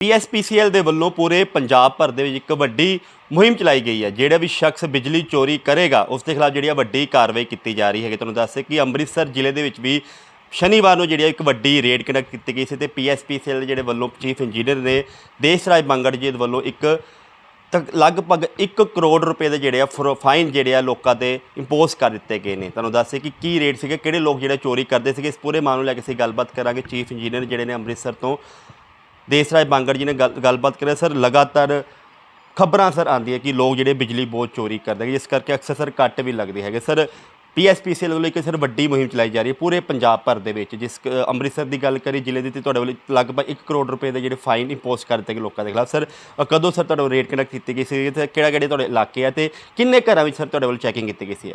PSPCL ਦੇ ਵੱਲੋਂ ਪੂਰੇ ਪੰਜਾਬ ਭਰ ਦੇ ਵਿੱਚ ਇੱਕ ਵੱਡੀ ਮੁਹਿੰਮ ਚਲਾਈ ਗਈ ਹੈ, ਜਿਹੜਾ ਵੀ ਸ਼ਖਸ ਬਿਜਲੀ ਚੋਰੀ ਕਰੇਗਾ, ਉਸ ਦੇ ਖਿਲਾਫ ਜਿਹੜੀ ਆ ਵੱਡੀ ਕਾਰਵਾਈ ਕੀਤੀ ਜਾ ਰਹੀ ਹੈ ਤੁਹਾਨੂੰ ਦੱਸੇ ਕਿ ਅੰਮ੍ਰਿਤਸਰ ਜ਼ਿਲ੍ਹੇ ਦੇ ਵਿੱਚ ਵੀ ਸ਼ਨੀਵਾਰ ਨੂੰ ਜਿਹੜੀ ਆ ਇੱਕ ਵੱਡੀ ਰੇਡ ਕੰਡਕਟ ਕੀਤੀ ਗਈ ਸੀ ਤੇ ਪੀਐਸਪੀਸੀਐਲ ਦੇ ਜਿਹੜੇ ਵੱਲੋਂ ਚੀਫ ਇੰਜੀਨੀਅਰ ਨੇ ਦੇਸ਼ਰਾਜ ਮੰਗੜ ਜੀ ਦੇ ਵੱਲੋਂ ਇੱਕ ਤੱਕ ਲਗਭਗ 1 ਕਰੋੜ ਰੁਪਏ ਦੇ ਜਿਹੜੇ ਆ ਫਰ- ਫਾਈਨ ਜਿਹੜੇ ਆ ਲੋਕਾਂ ਤੇ ਇੰਪੋਜ਼ ਕਰ ਦਿੱਤੇ ਗਏ ਨੇ। ਤੁਹਾਨੂੰ ਦੱਸੇ ਕਿ ਕੀ ਰੇਟ ਸੀਗੇ, ਕਿਹੜੇ ਲੋਕ ਜਿਹੜੇ ਚੋਰੀ ਕਰਦੇ ਸੀਗੇ, ਇਸ ਪੂਰੇ ਮਾਮਲੇ ਨੂੰ ਲੈ ਕੇ ਅਸੀਂ ਗੱਲਬਾਤ ਕਰਾਂਗੇ। ਚੀਫ ਇੰਜੀਨੀਅਰ ਜਿਹੜੇ ਨੇ ਅੰਮ੍ਰਿਤਸਰ ਤੋਂ ਦੇਸ ਦੇਸਰਾਜ ਬਾਂਗੜ ਜੀ ਨੇ ਗੱਲ- ਗੱਲਬਾਤ ਕਰਿਆ, ਸਰ, ਲਗਾਤਾਰ ਖਬਰਾਂ ਸਰ ਆਉਂਦੀ ਹੈ ਕਿ ਲੋਕ ਜਿਹੜੇ ਬਿਜਲੀ ਬਹੁਤ ਚੋਰੀ ਕਰਦੇ ਨੇ, ਜਿਸ ਕਰਕੇ ਅਕਸਰ ਸਰ ਕੱਟ ਵੀ ਲੱਗਦੇ ਹੈਗੇ। ਸਰ ਪੀਐਸਪੀਸੀਐਲ ਵੱਲੋਂ ਇੱਕ ਸਰ ਵੱਡੀ ਮੁਹਿੰਮ ਚਲਾਈ ਜਾ ਰਹੀ ਹੈ ਪੂਰੇ ਪੰਜਾਬ ਭਰ ਦੇ ਵਿੱਚ, ਜਿਸ ਅੰਮ੍ਰਿਤਸਰ ਦੀ ਗੱਲ ਕਰੀ ਜ਼ਿਲ੍ਹੇ ਦੀ ਤੇ ਤੁਹਾਡੇ ਵੱਲੋਂ ਲਗਭਗ 1 ਕਰੋੜ ਰੁਪਏ ਦੇ ਜਿਹੜੇ ਫਾਈਨ ਇੰਪੋਜ਼ ਕਰ ਦਿੱਤੇ ਗਏ ਲੋਕਾਂ ਦੇ ਖਿਲਾਫ। ਸਰ ਕਦੋਂ ਸਰ ਤੁਹਾਡੇ ਰੇਟ ਕੰਡਕਟ ਕੀਤੀ ਗਈ ਸੀ? ਤੇ ਕਿਹੜਾ ਕਿਹੜੇ ਤੁਹਾਡੇ ਇਲਾਕੇ ਆ ਤੇ ਕਿੰਨੇ ਘਰਾਂ ਵਿੱਚ ਸਰ ਤੁਹਾਡੇ ਵੱਲੋਂ ਚੈਕਿੰਗ ਕੀਤੀ ਗਈ ਸੀ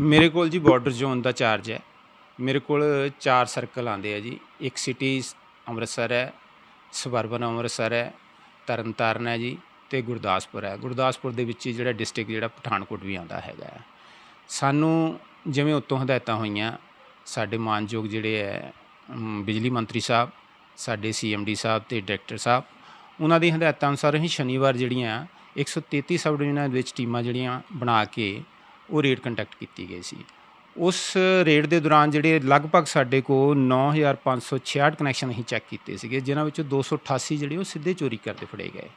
ਮੇਰੇ ਕੋਲ ਜੀ ਬਾਰਡਰ ਜ਼ੋਨ ਦਾ ਚਾਰਜ ਹੈ। ਮੇਰੇ ਕੋਲ ਚਾਰ ਸਰਕਲ ਆਉਂਦੇ ਆ ਜੀ। ਇੱਕ ਸਿਟੀ ਅੰਮ੍ਰਿਤਸਰ ਹੈ ਸਬਰਬਨ ਅੰਮ੍ਰਿਤਸਰ ਹੈ, ਤਰਨਤਾਰਨ ਹੈ ਜੀ ਤੇ ਗੁਰਦਾਸਪੁਰ ਹੈ। ਗੁਰਦਾਸਪੁਰ ਦੇ ਵਿੱਚ ਹੀ ਜਿਹੜਾ ਡਿਸਟ੍ਰਿਕਟ ਜਿਹੜਾ ਪਠਾਨਕੋਟ ਵੀ ਆਉਂਦਾ ਹੈਗਾ ਸਾਨੂੰ ਜਿਵੇਂ ਉਤੋਂ ਹਦਾਇਤਾਂ ਹੋਈਆਂ, ਸਾਡੇ ਮਾਨਯੋਗ ਜਿਹੜੇ ਹੈ ਬਿਜਲੀ ਮੰਤਰੀ ਸਾਹਿਬ, ਸਾਡੇ ਸੀਐਮਡੀ ਸਾਹਿਬ ਤੇ ਡਾਇਰੈਕਟਰ ਸਾਹਿਬ, ਉਹਨਾਂ ਦੀ ਹਦਾਇਤਾਂ ਅਨੁਸਾਰ ਹੀ ਸ਼ਨੀਵਾਰ ਜਿਹੜੀਆਂ 133 ਸਬ ਡਿਵੀਜ਼ਨਾਂ ਦੇ ਵਿੱਚ ਟੀਮਾਂ ਜਿਹੜੀਆਂ ਬਣਾ ਕੇ ਉਹ ਰੇਡ ਕੰਟੈਕਟ ਕੀਤੀ ਗਈ ਸੀ। ਉਸ ਰੇਡ ਦੇ ਦੌਰਾਨ ਜਿਹੜੇ ਲਗਭਗ ਸਾਡੇ ਕੋਲ 9566 ਕਨੈਕਸ਼ਨ ਅਸੀਂ ਚੈੱਕ ਕੀਤੇ ਸੀਗੇ, ਜਿਨ੍ਹਾਂ ਵਿੱਚੋਂ 288 ਜਿਹੜੇ ਉਹ ਸਿੱਧੇ ਚੋਰੀ ਕਰਦੇ ਫੜੇ ਗਏ।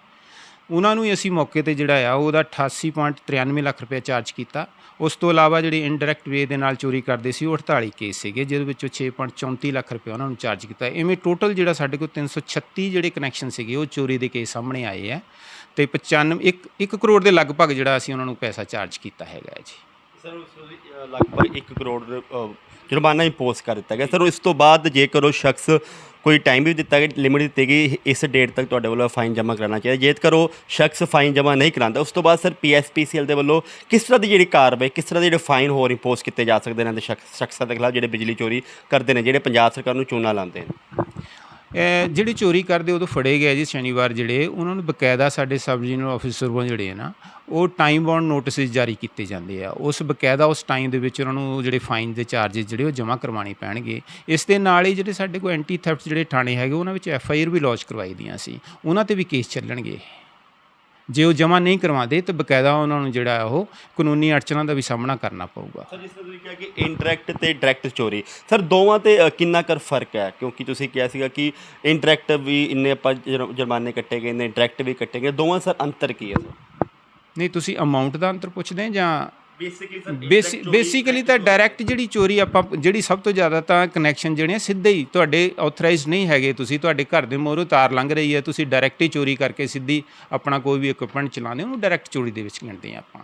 ਉਹਨਾਂ ਨੂੰ ਹੀ ਅਸੀਂ ਮੌਕੇ ਤੇ ਜਿਹੜਾ ਆ, ਉਹਦਾ 88.93 ਲੱਖ ਰੁਪਏ ਚਾਰਜ ਕੀਤਾ। ਉਸ ਤੋਂ ਇਲਾਵਾ ਜਿਹੜੇ ਇਨਡਾਇਰੈਕਟ ਵੇ ਦੇ ਨਾਲ ਚੋਰੀ ਕਰਦੇ ਸੀ, ਉਹ 48 ਕੇਸ ਸੀਗੇ, ਜਿਹਦੇ ਵਿੱਚੋਂ 6.34 ਲੱਖ ਰੁਪਏ ਉਹਨਾਂ ਨੂੰ ਚਾਰਜ ਕੀਤਾ। ਇਵੇਂ ਟੋਟਲ ਜਿਹੜਾ ਸਾਡੇ ਕੋਲ 336 ਜਿਹੜੇ ਕਨੈਕਸ਼ਨ ਸੀਗੇ, ਉਹ ਚੋਰੀ ਦੇ ਕੇਸ ਸਾਹਮਣੇ ਆਏ ਆ। ਤੇ 95 1 1 ਕਰੋੜ ਦੇ ਲਗਭਗ ਜਿਹੜਾ ਅਸੀਂ ਉਹਨਾਂ ਨੂੰ ਪੈਸਾ ਚਾਰਜ ਕੀਤਾ ਹੈਗਾ ਜੀ। ਸਰ ਉਸ ਦੀ ਲਗਭਗ 1 ਕਰੋੜ ਅ, ਜੁਰਮਾਨਾ ਇੰਪੋਜ਼ ਕਰ ਦਿੱਤਾ ਗਿਆ। ਸਰ ਇਸ ਤੋਂ ਬਾਅਦ ਜੇਕਰ ਉਹ ਸ਼ਖਸ ਕੋਈ ਟਾਈਮ ਵੀ ਦਿੱਤਾ ਗਿਆ ਲਿਮਿਟ ਦਿੱਤੀ ਗਈ ਇਸ ਡੇਟ ਤੱਕ ਤੁਹਾਡੇ ਵੱਲੋਂ ਫਾਈਨ ਜਮ੍ਹਾਂ ਕਰਾਉਣਾ ਚਾਹੀਦਾ। ਜੇਕਰ ਉਹ ਸ਼ਖਸ ਫਾਈਨ ਜਮ੍ਹਾਂ ਨਹੀਂ ਕਰਾਉਂਦਾ ਉਸ ਤੋਂ ਬਾਅਦ ਸਰ ਪੀਐਸਪੀਸੀਐਲ ਦੇ ਵੱਲੋਂ ਕਿਸ ਤਰ੍ਹਾਂ ਦੀ ਜਿਹੜੀ ਕਾਰਵਾਈ ਕਿਸ ਤਰ੍ਹਾਂ ਦੇ ਜਿਹੜੇ ਫਾਈਨ ਹੋਰ ਇੰਪੋਜ਼ ਕੀਤੇ ਜਾ ਸਕਦੇ ਨੇ ਇਹਨਾਂ ਦੇ ਸ਼ਖਸ ਸ਼ਖਸਾਂ ਦੇ ਖਿਲਾਫ ਜਿਹੜੇ ਬਿਜਲੀ ਚੋਰੀ ਕਰਦੇ ਨੇ ਜਿਹੜੇ ਪੰਜਾਬ ਸਰਕਾਰ ਨੂੰ ਚੂਨਾ ਲਾਉਂਦੇ ਨੇ? ਜਿਹੜੇ ਚੋਰੀ ਕਰਦੇ ਉਦੋਂ ਫੜੇ ਗਏ ਜੀ ਸ਼ਨੀਵਾਰ ਜਿਹੜੇ, ਉਹਨਾਂ ਨੂੰ ਬਕਾਇਦਾ ਸਾਡੇ ਸਬ ਡਿਵੀਜ਼ਨਲ ਆਫੀਸਰ ਵੱਲੋਂ ਜਿਹੜੇ ਆ ਨਾ, ਉਹ ਟਾਈਮ ਬਾਉਂਡ ਨੋਟਿਸਸ ਜਾਰੀ ਕੀਤੇ ਜਾਂਦੇ ਆ। ਉਸ ਬਕਾਇਦਾ ਉਸ ਟਾਈਮ ਦੇ ਵਿੱਚ ਉਹਨਾਂ ਨੂੰ ਜਿਹੜੇ ਫਾਈਨ ਦੇ ਚਾਰजेस ਜਿਹੜੇ ਉਹ ਜਮ੍ਹਾਂ ਕਰਵਾਉਣੇ ਪੈਣਗੇ। ਇਸ ਦੇ ਨਾਲ ਹੀ ਜਿਹੜੇ ਸਾਡੇ ਕੋਲ ਐਂਟੀ ਥੈਫਟ ਜਿਹੜੇ ਥਾਣੇ ਹੈਗੇ, ਉਹਨਾਂ ਵਿੱਚ ਐਫ ਆਈ ਆਰ ਵੀ ਲਾਂਚ ਕਰਵਾਈ ਦੀਆਂ ਸੀ। ਉਹਨਾਂ ਤੇ ਵੀ ਕੇਸ ਚੱਲਣਗੇ। ਜੇ ਉਹ ਜਮ੍ਹਾਂ ਨਹੀਂ ਕਰਵਾਉਂਦੇ ਤਾਂ ਬਕਾਇਦਾ ਉਹਨਾਂ ਨੂੰ ਜਿਹੜਾ ਉਹ ਕਾਨੂੰਨੀ ਅੜਚਨਾਂ ਦਾ ਵੀ ਸਾਹਮਣਾ ਕਰਨਾ ਪਊਗਾ। ਸਰ ਜਿਸ ਤਰ੍ਹਾਂ ਤੁਸੀਂ ਕਿਹਾ ਕਿ ਇਨਡਾਇਰੈਕਟ ਤੇ ਡਾਇਰੈਕਟ ਚੋਰੀ ਸਰ ਦੋਵਾਂ ਤੇ ਕਿੰਨਾ ਕਰ ਫ਼ਰਕ ਹੈ? ਕਿਉਂਕਿ ਤੁਸੀਂ ਕਿਹਾ ਸੀਗਾ ਕਿ ਇਨਡਾਇਰੈਕਟ ਵੀ ਇੰਨੇ ਆਪਾਂ ਜੁਰ- ਜੁਰਮਾਨੇ ਕੱਟੇ ਗਏ ਨੇ ਡਾਇਰੈਕਟ ਵੀ ਕੱਟੇ ਗਏ। ਦੋਵਾਂ ਸਰ ਅੰਤਰ ਕੀ ਹੈ ਸਰ? ਨਹੀਂ ਤੁਸੀਂ ਅਮਾਉਂਟ ਦਾ ਅੰਤਰ ਪੁੱਛਦੇ ਜਾਂ ਬੇਸਿਕਲੀ ਬੇਸਿਕਲੀ ਤਾਂ ਡਾਇਰੈਕਟ ਜਿਹੜੀ ਚੋਰੀ ਆਪਾਂ ਜਿਹੜੀ ਸਭ ਤੋਂ ਜ਼ਿਆਦਾ ਤਾਂ ਕਨੈਕਸ਼ਨ ਜਿਹੜੇ ਸਿੱਧੇ ਹੀ ਤੁਹਾਡੇ ਆਥੋਰਾਈਜ਼ ਨਹੀਂ ਹੈਗੇ ਤੁਸੀਂ ਤੁਹਾਡੇ ਘਰ ਦੇ ਮੋਹਰੋਂ ਤਾਰ ਲੰਘ ਰਹੀ ਹੈ ਤੁਸੀਂ ਡਾਇਰੈਕਟ ਹੀ ਚੋਰੀ ਕਰਕੇ ਸਿੱਧੀ ਆਪਣਾ ਕੋਈ ਵੀ ਇਕਵਿਪਮੈਂਟ ਚਲਾਉਂਦੇ ਉਹਨੂੰ ਡਾਇਰੈਕਟ ਚੋਰੀ ਦੇ ਵਿੱਚ ਗਿਣਦੇ ਆ ਆਪਾਂ।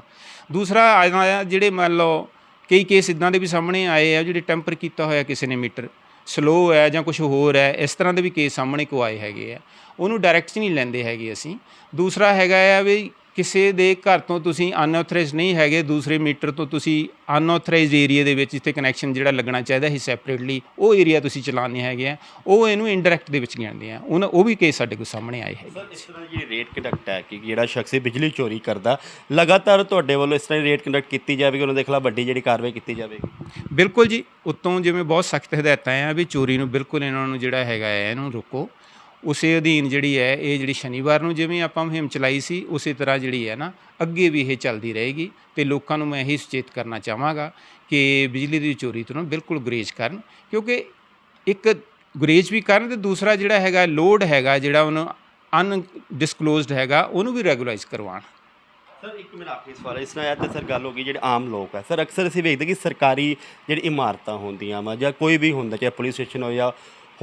ਦੂਸਰਾ ਆਇਆ ਜਿਹੜੇ ਮੰਨ ਲਓ ਕਈ ਕੇਸ ਇਦਾਂ ਦੇ ਵੀ ਸਾਹਮਣੇ ਆਏ ਆ ਜਿਹੜੇ ਟੈਂਪਰ ਕੀਤਾ ਹੋਇਆ ਕਿਸੇ ਨੇ ਮੀਟਰ ਸਲੋ ਹੈ ਜਾਂ ਕੁਝ ਹੋਰ ਹੈ ਇਸ ਤਰ੍ਹਾਂ ਦੇ ਵੀ ਕੇਸ ਸਾਹਮਣੇ ਕੋ ਆਏ ਹੈਗੇ ਆ ਉਹਨੂੰ ਡਾਇਰੈਕਟ ਨਹੀਂ ਲੈਂਦੇ ਹੈਗੇ ਅਸੀਂ। ਦੂਸਰਾ ਹੈਗਾ ਆ ਵੀ ਕਿਸੇ ਦੇ ਘਰ ਤੋਂ ਤੁਸੀਂ ਅਨਆਥੋਰਾਈਜ਼ਡ ਨਹੀਂ ਹੈਗੇ ਦੂਸਰੇ ਮੀਟਰ ਤੋਂ ਤੁਸੀਂ ਅਨਆਥੋਰਾਈਜ਼ਡ ਏਰੀਆ ਦੇ ਵਿੱਚ ਜਿੱਥੇ ਕਨੈਕਸ਼ਨ ਜਿਹੜਾ ਲੱਗਣਾ ਚਾਹੀਦਾ ਸੀ ਸੈਪਰੇਟਲੀ ਉਹ ਏਰੀਆ ਤੁਸੀਂ ਚਲਾਉਂਦੇ ਹੈਗੇ ਆ। ਉਹ ਇਹਨੂੰ ਇਨਡਾਇਰੈਕਟ ਦੇ ਵਿੱਚ ਗਿਣਦੇ ਆ। ਉਹਨਾਂ ਉਹ ਵੀ ਕੇਸ ਸਾਡੇ ਕੋਲ ਸਾਹਮਣੇ ਆਏ ਹੈਗੇ। ਸਰ ਇਸ ਤਰ੍ਹਾਂ ਜਿਹੜੀ ਰੇਟ ਕੰਡਕਟ ਹੈ ਕਿ ਜਿਹੜਾ ਸ਼ਖਸ ਬਿਜਲੀ ਚੋਰੀ ਕਰਦਾ ਲਗਾਤਾਰ ਤੁਹਾਡੇ ਵੱਲੋਂ ਇਸ ਤਰ੍ਹਾਂ ਰੇਟ ਕੰਡਕਟ ਕੀਤੀ ਜਾਵੇਗੀ ਉਹਨਾਂ ਦੇ ਖਿਲਾਫ ਵੱਡੀ ਜਿਹੜੀ ਕਾਰਵਾਈ ਕੀਤੀ ਜਾਵੇਗੀ। ਬਿਲਕੁਲ ਜੀ ਉੱਤੋਂ ਜਿਵੇਂ ਬਹੁਤ ਸਖਤ ਹਦਾਇਤਾਂ ਆ ਵੀ ਚੋਰੀ ਨੂੰ ਬਿਲਕੁਲ ਇਹਨਾਂ ਨੂੰ ਜਿਹੜਾ ਹੈਗਾ ਹੈ ਇਹਨੂੰ ਰੋਕੋ। ਉਸੇ ਅਧੀਨ ਜਿਹੜੀ ਹੈ, ਇਹ ਜਿਹੜੀ ਸ਼ਨੀਵਾਰ ਨੂੰ ਜਿਵੇਂ ਆਪਾਂ ਮੁਹਿੰਮ ਚਲਾਈ ਸੀ, ਉਸੇ ਤਰ੍ਹਾਂ ਜਿਹੜੀ ਹੈ ਨਾ, ਅੱਗੇ ਵੀ ਇਹ ਚੱਲਦੀ ਰਹੇਗੀ ਤੇ ਲੋਕਾਂ ਨੂੰ ਮੈਂ ਇਹੀ ਸੁਚੇਤ ਕਰਨਾ ਚਾਹਾਂਗਾ ਕਿ ਬਿਜਲੀ ਦੀ ਚੋਰੀ ਤੋਂ ਬਿਲਕੁਲ ਗੁਰੇਜ਼ ਕਰਨ, ਕਿਉਂਕਿ ਇੱਕ ਗੁਰੇਜ਼ ਵੀ ਕਰਨ ਤੇ ਦੂਸਰਾ ਜਿਹੜਾ ਹੈਗਾ ਲੋਡ ਹੈਗਾ, ਜਿਹੜਾ ਉਹਨੂੰ ਅਨਡਿਸਕਲੋਜ਼ਡ ਹੈਗਾ, ਉਹਨੂੰ ਵੀ ਰੈਗੂਲਾਈਜ਼ ਕਰਵਾਉਣ। ਸਰ, ਇੱਕ ਮੇਰਾ ਆਖਰੀ ਸਵਾਲ ਇਸ ਨਾਲ ਤੇ ਸਰ ਗੱਲ ਹੋ ਗਈ ਜਿਹੜੇ ਆਮ ਲੋਕ ਹੈ। ਸਰ, ਅਕਸਰ ਅਸੀਂ ਵੇਖਦੇ ਕਿ ਸਰਕਾਰੀ ਜਿਹੜੀ ਇਮਾਰਤਾਂ ਹੁੰਦੀਆਂ ਵਾ ਜਾਂ ਕੋਈ ਵੀ ਹੁੰਦਾ, ਚਾਹੇ ਪੁਲਿਸ ਸਟੇਸ਼ਨ ਹੋ ਜਾਂ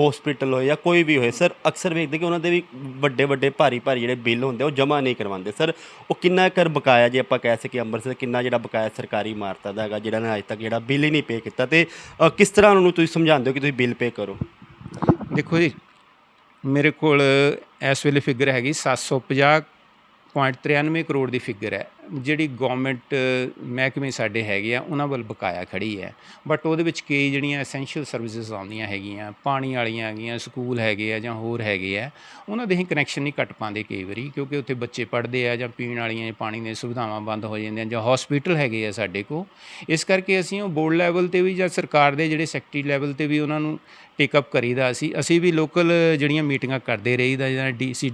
ਹਸਪੀਟਲ ਹੋਏ ਜਾਂ ਕੋਈ ਵੀ ਹੋਏ ਸਰ ਅਕਸਰ ਵੇਖਦੇ ਕਿ ਉਹਨਾਂ ਦੇ ਵੀ ਵੱਡੇ ਵੱਡੇ ਭਾਰੀ ਭਾਰੀ ਜਿਹੜੇ ਬਿੱਲ ਹੁੰਦੇ ਉਹ ਜਮ੍ਹਾਂ ਨਹੀਂ ਕਰਵਾਉਂਦੇ। ਸਰ ਉਹ ਕਿੰਨਾ ਕਰ ਬਕਾਇਆ ਜੇ ਆਪਾਂ ਕਹਿ ਸਕੀਏ ਅੰਮ੍ਰਿਤਸਰ ਕਿੰਨਾ ਜਿਹੜਾ ਬਕਾਇਆ ਸਰਕਾਰੀ ਇਮਾਰਤਾਂ ਦਾ ਹੈਗਾ ਜਿਹੜਾ ਨੇ ਅੱਜ ਤੱਕ ਜਿਹੜਾ ਬਿੱਲ ਹੀ ਨਹੀਂ ਪੇ ਕੀਤਾ ਤੇ ਅ, ਕਿਸ ਤਰ੍ਹਾਂ ਉਹਨਾਂ ਨੂੰ ਤੁਸੀਂ ਸਮਝਾਉਂਦੇ ਹੋ ਕਿ ਤੁਸੀਂ ਬਿੱਲ ਪੇ ਕਰੋ? ਦੇਖੋ ਜੀ ਮੇਰੇ ਕੋਲ ਇਸ ਵੇਲੇ ਫਿਗਰ ਹੈਗੀ 750.93 ਕਰੋੜ ਦੀ ਫਿਗਰ ਹੈ। ਜਿਹੜੀ ਗਵਰਨਮੈਂਟ ਮਹਿਕਮੇ ਸਾਡੇ ਹੈਗੇ ਆ, ਉਹਨਾਂ ਵੱਲ ਬਕਾਇਆ ਖੜੀ ਹੈ। ਬਟ ਉਹਦੇ ਵਿੱਚ ਕਈ ਜਿਹੜੀਆਂ ਐਸੈਂਸ਼ੀਅਲ ਸਰਵਿਸਿਜ਼ ਆਉਂਦੀਆਂ ਹੈਗੀਆਂ, ਪਾਣੀ ਵਾਲੀਆਂ ਹੈਗੀਆਂ, ਸਕੂਲ ਹੈਗੇ ਆ ਜਾਂ ਹੋਰ ਹੈਗੇ ਆ, ਉਹਨਾਂ ਦੇ ਹੀ ਕਨੈਕਸ਼ਨ ਨਹੀਂ ਕੱਟ ਪਾਉਂਦੇ ਕਈ ਵਾਰੀ, ਕਿਉਂਕਿ ਉੱਥੇ ਬੱਚੇ ਪੜ੍ਹਦੇ ਆ ਜਾਂ ਪੀਣ ਵਾਲੀਆਂ ਪਾਣੀ ਦੀਆਂ ਸੁਵਿਧਾਵਾਂ ਬੰਦ ਹੋ ਜਾਂਦੀਆਂ ਜਾਂ ਹਸਪੀਟਲ ਹੈਗੇ ਆ ਸਾਡੇ ਕੋਲ। ਇਸ ਕਰਕੇ ਅਸੀਂ ਉਹ ਬੋਰਡ ਲੈਵਲ ਤੇ ਵੀ ਜਾਂ ਸਰਕਾਰ ਦੇ ਜਿਹੜੇ ਸੈਕਟਰੀ ਲੈਵਲ ਤੇ ਵੀ ਉਹਨਾਂ ਨੂੰ ਟੇਕ ਅਪ ਕਰੀਦਾ ਅਸੀਂ ਅਸੀਂ ਵੀ ਲੋਕਲ ਜਿਹੜੀਆਂ ਮੀਟਿੰਗਾਂ ਕਰਦੇ ਰਹੀਦਾ ਜਾਂ ਡੀਸੀ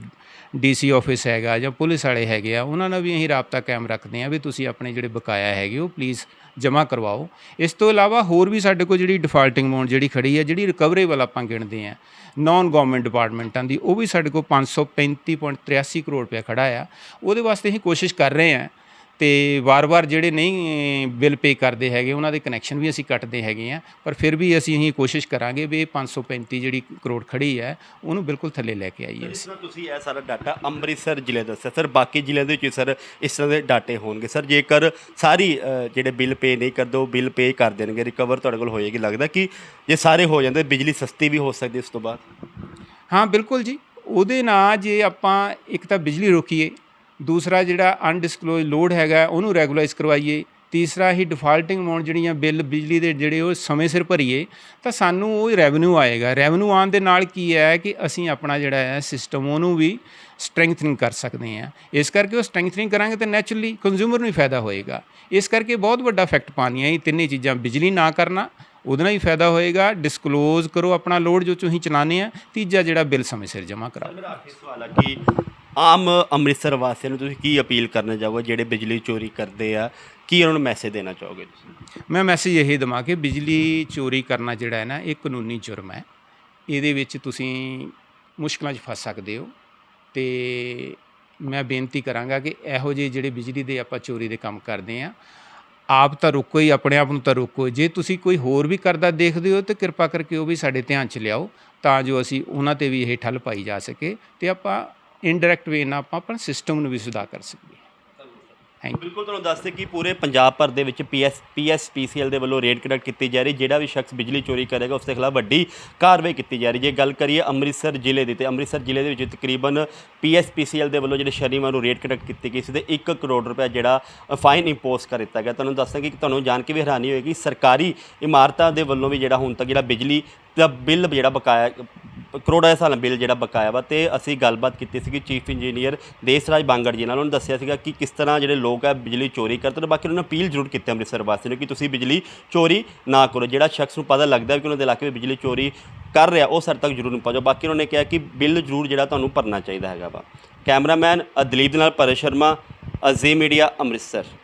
ਡੀਸੀ ਆਫਿਸ ਹੈਗਾ ਜਾਂ ਪੁਲਿਸ ਵਾਲੇ ਹੈਗੇ ਆ, ਉਹਨਾਂ ਨਾਲ ਵੀ ਅਸੀਂ ਰਾਬਤਾ ਕਾਇਮ ਰੱਖਦੇ ਆ ਵੀ ਤੁਸੀਂ ਆਪਣੇ ਜਿਹੜੇ ਬਕਾਇਆ ਹੈਗੇ ਉਹ ਪਲੀਜ਼ ਜਮ੍ਹਾਂ ਕਰਵਾਓ। ਇਸ ਤੋਂ ਇਲਾਵਾ ਹੋਰ ਵੀ ਸਾਡੇ ਕੋਲ ਜਿਹੜੀ ਡਿਫਾਲਟਿੰਗ ਅਮਾਉਂਟ ਜਿਹੜੀ ਖੜੀ ਹੈ, ਜਿਹੜੀ ਰਿਕਵਰੇਬਲ ਆਪਾਂ ਗਿਣਦੇ ਆ ਨਾਨ ਗਵਰਨਮੈਂਟ ਡਿਪਾਰਟਮੈਂਟਾਂ ਦੀ, ਉਹ ਵੀ ਸਾਡੇ ਕੋਲ 535.83 ਕਰੋੜ ਰੁਪਏ ਖੜਾ ਆ। ਉਹਦੇ ਵਾਸਤੇ ਅਸੀਂ ਕੋਸ਼ਿਸ਼ ਕਰ ਰਹੇ ਆ ਤੇ ਵਾਰ-ਵਾਰ ਜਿਹੜੇ ਨਹੀਂ ਬਿੱਲ ਪੇ ਕਰਦੇ ਹੈਗੇ ਉਹਨਾਂ ਦੇ ਕਨੈਕਸ਼ਨ ਵੀ ਅਸੀਂ ਕੱਟਦੇ ਹੈਗੇ ਆ ਪਰ ਫਿਰ ਵੀ ਅਸੀਂ ਇਹੀ ਕੋਸ਼ਿਸ਼ ਕਰਾਂਗੇ ਵੀ ਇਹ 535 ਜਿਹੜੀ ਕਰੋੜ ਖੜੀ ਹੈ ਉਹਨੂੰ ਬਿਲਕੁਲ ਥੱਲੇ ਲੈ ਕੇ ਆਈਏ ਇਸ ਤਰ੍ਹਾਂ ਤੁਸੀਂ ਇਹ ਸਾਰਾ ਡਾਟਾ ਅੰਮ੍ਰਿਤਸਰ ਜ਼ਿਲ੍ਹੇ ਦਾ ਦੱਸਿਆ। ਸਰ ਬਾਕੀ ਜ਼ਿਲ੍ਹਿਆਂ ਦੇ ਵਿੱਚ ਸਰ ਇਸ ਤਰ੍ਹਾਂ ਦੇ ਡਾਟੇ ਹੋਣਗੇ। ਸਰ ਜੇਕਰ ਸਾਰੀ ਜਿਹੜੇ ਬਿੱਲ ਪੇ ਨਹੀਂ ਕਰਦੇ ਉਹ ਬਿੱਲ ਪੇ ਕਰ ਦੇਣਗੇ ਰਿਕਵਰ ਤੁਹਾਡੇ ਕੋਲ ਹੋਏਗੀ। ਲੱਗਦਾ ਕਿ ਜੇ ਸਾਰੇ ਹੋ ਜਾਂਦੇ ਬਿਜਲੀ ਸਸਤੀ ਵੀ ਹੋ ਸਕਦੀ ਇਸ ਤੋਂ ਬਾਅਦ। ਹਾਂ ਬਿਲਕੁਲ ਜੀ। ਉਹਦੇ ਨਾਲ ਜੇ ਆਪਾਂ ਇੱਕ ਤਾਂ ਬਿਜਲੀ ਰੋਕੀਏ ਦੂਸਰਾ ਜਿਹੜਾ ਅਨਡਿਸਕਲੋਜ਼ ਲੋਡ ਹੈਗਾ, ਉਹਨੂੰ ਰੈਗੂਲਾਈਜ਼ ਕਰਵਾਈਏ। ਤੀਸਰਾ ਹੀ ਡਿਫਾਲਟਿੰਗ ਅਮਾਉਂਟ ਜਿਹੜੀਆਂ ਬਿੱਲ, ਬਿਜਲੀ ਦੇ ਜਿਹੜੇ ਉਹ ਸਮੇਂ ਸਿਰ ਭਰੀਏ, ਤਾਂ ਸਾਨੂੰ ਉਹ ਰੈਵਨਿਊ ਆਏਗਾ। ਰੈਵਨਿਊ ਆਉਣ ਦੇ ਨਾਲ ਕੀ ਹੈ ਕਿ ਅਸੀਂ ਆਪਣਾ ਜਿਹੜਾ ਹੈ ਸਿਸਟਮ ਉਹਨੂੰ ਵੀ ਸਟਰੈਂਥਨਿੰਗ ਕਰ ਸਕਦੇ ਹਾਂ। ਇਸ ਕਰਕੇ ਉਹ ਸਟਰੈਂਥਨਿੰਗ ਕਰਾਂਗੇ ਤਾਂ ਨੈਚੁਰਲੀ ਕੰਜ਼ਿਊਮਰ ਨੂੰ ਹੀ ਫਾਇਦਾ ਹੋਏਗਾ। ਇਸ ਕਰਕੇ ਬਹੁਤ ਵੱਡਾ ਇਫੈਕਟ ਪਾਉਂਦੀਆਂ ਇਹ ਤਿੰਨੇ ਚੀਜ਼ਾਂ। ਬਿਜਲੀ ਨਾ ਕਰਨਾ, ਉਹਦੇ ਨਾਲ ਹੀ ਫਾਇਦਾ ਹੋਏਗਾ। ਡਿਸਕਲੋਜ਼ ਕਰੋ ਆਪਣਾ ਲੋਡ ਜੋ ਤੁਸੀਂ ਚਲਾਉਂਦੇ ਆ, ਤੀਜਾ ਜਿਹੜਾ ਬਿੱਲ ਸਮੇਂ ਸਿਰ ਜਮ੍ਹਾਂ ਕਰਾਓ। ਮੇਰਾ ਆਖਰੀ ਸਵਾਲ ਹੈ ਕਿ ਆਮ ਅੰਮ੍ਰਿਤਸਰ ਵਾਸੀਆਂ ਨੂੰ ਤੁਸੀਂ ਕੀ ਅਪੀਲ ਕਰਨਾ ਚਾਹੋਗੇ? ਜਿਹੜੇ ਬਿਜਲੀ ਚੋਰੀ ਕਰਦੇ ਆ, ਕੀ ਉਹਨਾਂ ਨੂੰ ਮੈਸੇਜ ਦੇਣਾ ਚਾਹੋਗੇ ਤੁਸੀਂ? ਮੈਂ ਮੈਸੇਜ ਇਹੀ ਦਵਾਂ ਕਿ ਬਿਜਲੀ ਚੋਰੀ ਕਰਨਾ ਜਿਹੜਾ ਹੈ ਨਾ, ਇਹ ਕਾਨੂੰਨੀ ਜੁਰਮ ਹੈ। ਇਹਦੇ ਵਿੱਚ ਤੁਸੀਂ ਮੁਸ਼ਕਲਾਂ 'ਚ ਫਸ ਸਕਦੇ ਹੋ ਤੇ ਮੈਂ ਬੇਨਤੀ ਕਰਾਂਗਾ ਕਿ ਇਹੋ ਜਿਹੇ ਜਿਹੜੇ ਬਿਜਲੀ ਦੇ ਆਪਾਂ ਚੋਰੀ ਦੇ ਕੰਮ ਕਰਦੇ ਆ ਆਪ ਤਾਂ ਰੋਕੋ ਹੀ, ਆਪਣੇ ਆਪ ਨੂੰ ਤਾਂ ਰੋਕੋ। ਜੇ ਤੁਸੀਂ ਕੋਈ ਹੋਰ ਵੀ ਕਰਦਾ ਦੇਖਦੇ ਹੋ ਤਾਂ ਕਿਰਪਾ ਕਰਕੇ ਉਹ ਵੀ ਸਾਡੇ ਧਿਆਨ 'ਚ ਲਿਆਓ, ਤਾਂ ਜੋ ਅਸੀਂ ਉਹਨਾਂ ਤੇ ਵੀ ਇਹ ਠੱਲ ਪਾਈ ਜਾ ਸਕੇ ਤੇ ਆਪਾਂ ਇਨਡਾਇਰੈਕਟ ਵੇ ਨਾਲ ਆਪਾਂ ਆਪਣਾ ਸਿਸਟਮ ਨੂੰ ਵੀ ਸੁਧਾਰ ਕਰ ਸਕੀਏ। ਥੈਂਕ ਬਿਲਕੁਲ ਤੁਹਾਨੂੰ ਦੱਸਦੇ ਕਿ ਪੂਰੇ ਪੰਜਾਬ ਭਰ ਦੇ ਵਿੱਚ ਪੀਐਸ ਪੀਐਸਪੀਸੀਐਲ ਦੇ ਵੱਲੋਂ ਰੇਡ ਕੰਡਕਟ ਕੀਤੀ ਜਾ ਰਹੀ ਜਿਹੜਾ ਵੀ ਸ਼ਖਸ ਬਿਜਲੀ ਚੋਰੀ ਕਰੇਗਾ ਉਸ ਦੇ ਖਿਲਾਫ ਵੱਡੀ ਕਾਰਵਾਈ ਕੀਤੀ ਜਾ ਰਹੀ ਜੇ ਗੱਲ ਕਰੀਏ ਅੰਮ੍ਰਿਤਸਰ ਜ਼ਿਲ੍ਹੇ ਦੀ, ਤੇ ਅੰਮ੍ਰਿਤਸਰ ਜ਼ਿਲ੍ਹੇ ਦੇ ਵਿੱਚ ਤਕਰੀਬਨ ਪੀਐਸਪੀਸੀਐਲ ਦੇ ਵੱਲੋਂ ਜਿਹੜੇ ਸ਼ਨੀਵਾਰ ਨੂੰ ਰੇਡ ਕੰਡਕਟ ਕੀਤੀ ਗਈ ਸੀ, ਤੇ 1 ਕਰੋੜ ਰੁਪਏ ਜਿਹੜਾ ਫਾਈਨ ਇੰਪੋਜ਼ ਕਰ ਦਿੱਤਾ ਗਿਆ। ਤੁਹਾਨੂੰ ਦੱਸਦਾ ਕਿ ਤੁਹਾਨੂੰ ਜਾਣ ਕੇ ਵੀ ਹੈਰਾਨੀ ਹੋਏਗੀ, ਸਰਕਾਰੀ ਇਮਾਰਤਾਂ ਦੇ ਵੱਲੋਂ ਵੀ ਜਿਹੜਾ ਹੁਣ ਤੱਕ ਜਿਹੜਾ ਬਿਜਲੀ ਦਾ ਬਿੱਲ ਜਿਹੜਾ ਬਕਾਇਆ ਕਰੋੜਾਂ ਦੇ ਸਾਲਾਂ ਬਿੱਲ ਜਿਹੜਾ ਬਕਾਇਆ ਵਾ ਤੇ ਅਸੀਂ ਗੱਲਬਾਤ ਕੀਤੀ ਸੀਗੀ ਚੀਫ ਇੰਜੀਨੀਅਰ ਦੇਸਰਾਜ ਬਾਂਗੜ ਜੀ ਨਾਲ। ਉਹਨਾਂ ਨੇ ਦੱਸਿਆ ਸੀਗਾ ਕਿ ਕਿਸ ਤਰ੍ਹਾਂ ਜਿਹੜੇ ਲੋਕ ਆ ਬਿਜਲੀ ਚੋਰੀ ਕਰਦੇ ਨੇ। ਬਾਕੀ ਉਹਨਾਂ ਨੇ ਅਪੀਲ ਜ਼ਰੂਰ ਕੀਤੀ ਅੰਮ੍ਰਿਤਸਰ ਵਾਸੀਆਂ ਨੂੰ ਕਿ ਤੁਸੀਂ ਬਿਜਲੀ ਚੋਰੀ ਨਾ ਕਰੋ। ਜਿਹੜਾ ਸ਼ਖਸ ਨੂੰ ਪਤਾ ਲੱਗਦਾ ਕਿ ਉਹਨਾਂ ਦੇ ਇਲਾਕੇ ਵਿੱਚ ਬਿਜਲੀ ਚੋਰੀ ਕਰ ਰਿਹਾ, ਉਹ ਸਰ ਤੱਕ ਜ਼ਰੂਰ ਨੂੰ ਪਹੁੰਚੋ। ਬਾਕੀ ਉਹਨਾਂ ਨੇ ਕਿਹਾ ਕਿ ਬਿੱਲ ਜ਼ਰੂਰ ਜਿਹੜਾ ਤੁਹਾਨੂੰ ਭਰਨਾ ਚਾਹੀਦਾ ਹੈਗਾ ਵਾ। ਕੈਮਰਾਮੈਨ ਅ ਦਲੀਪ ਦੇ ਨਾਲ ਪਰੇ ਸ਼ਰਮਾ ਅਜ਼ੀ ਮੀਡੀਆ, ਅੰਮ੍ਰਿਤਸਰ।